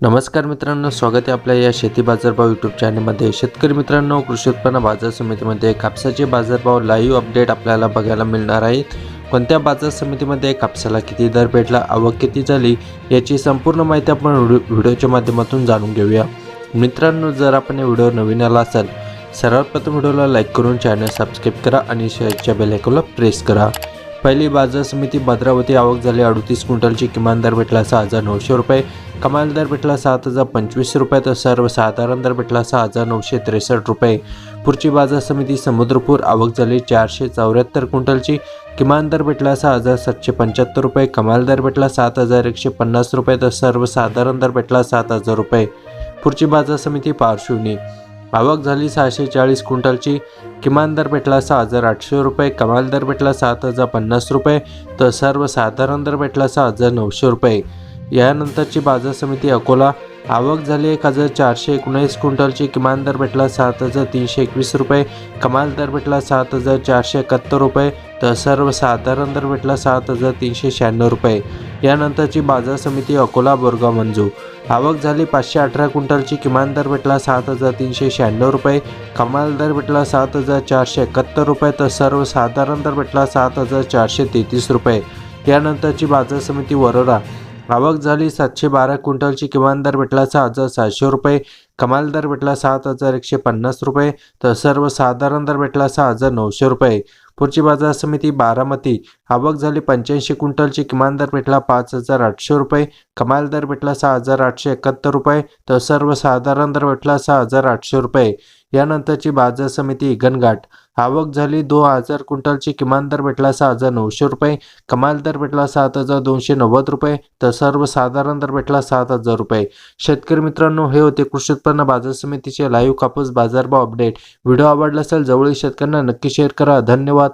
नमस्कार मित्रांनो स्वागत आहे आपल्या या शेती बाजारभाव यूट्यूब चॅनलमध्ये शेतकरी मित्रांनो कृषी उत्पन्न बाजार समितीमध्ये कापसाचे बाजारभाव लाईव्ह अपडेट आपल्याला बघायला मिळणार आहेत. कोणत्या बाजार समितीमध्ये कापसाला किती दर भेटला आवक किती झाली याची संपूर्ण माहिती आपण व्हिडिओच्या माध्यमातून जाणून घेऊया. मित्रांनो जर आपण व्हिडिओ नवीन आला असाल सर्वात प्रथम व्हिडिओला लाईक करून चॅनल सबस्क्राईब करा आणि शेअरच्या बेलायकॉनला प्रेस करा. पहिली बाजार समिती भद्रावती आवक झाली. अडतीस क्विंटलची किमान दर भेटला सहा हजार नऊशे रुपये. कमाल दर भेटला सात हजार पंचवीस रुपये तर सर्वसाधारण दर भेटला सहा हजार नऊशे त्रेसष्ट रुपये. पुढची बाजार समिती समुद्रपूर आवक झाली. चारशे चौऱ्याहत्तर क्विंटलची किमान दर भेटला सहा हजार सातशे पंच्याहत्तर रुपये. कमाल दर भेटला सात हजार एकशे पन्नास रुपये तर सर्वसाधारण दर भेटला सात हजार रुपये. पुढची बाजार समिती पार्श्वनी आवक झाली सहाशे चाळीस क्विंटलची. किमान दर भेटला सहा हजार आठशे रुपये कमाल दर भेटला सात हजार पन्नास रुपये तर सर्वसाधारण दर भेटला सहा हजार नऊशे रुपये. यानंतरची बाजार समिती अकोला आवक झाली एक हजार चारशे एकोणीस क्विंटलची किमान दर भेटला सात हजार तीनशे एकवीस रुपये कमाल दर भेटला सात हजार चारशे एकाहत्तर रुपये तर सर्वसाधारण दर भेटला सात हजार तीनशे शहाण्णव रुपये. यानंतरची बाजार समिती अकोला बोरगाव मंजू. आवक झाली पाचशे अठरा क्विंटलची. किमान दर भेटला सात हजार तीनशे शहाण्णव रुपये. कमाल दर भेटला सात हजार चारशे एकाहत्तर रुपये. तर सर्वसाधारण दर भेटला सात हजार चारशे तेहतीस रुपये. यानंतरची बाजार समिती वरोरा. आवक झाली सातशे बारा क्विंटलची. किमान दर भेटला सहा हजार सातशे रुपये. कमाल दर भेटला सात हजार एकशे पन्नास रुपये तर सर्वसाधारण दर भेटला सहा हजार नऊशे रुपये. पुढची बाजार समिती बारामती. आवक झाली पंच्याऐंशी क्विंटलची किमान दर भेटला पाच हजार आठशे रुपये. कमाल दर भेटला सहा हजार आठशे एकाहत्तर रुपये तर सर्वसाधारण दर भेटला सहा हजार आठशे रुपये. यानंतरची बाजार समिती इगनघाट आवक झाली दोन हजार क्विंटलची किमान दर भेटला सहा हजार नऊशे रुपये. कमाल दर भेटला सात हजार दोनशे नव्वद रुपये. तर सर्वसाधारण दर भेटला सात हजार रुपये. शेतकरी मित्रांनो हे होते कृषी उत्पन्न बाजार समितीचे लाईव्ह कापूस बाजारभाव अपडेट व्हिडिओ आवडला असेल जवळील शेतकऱ्यांना नक्की शेअर करा. धन्यवाद.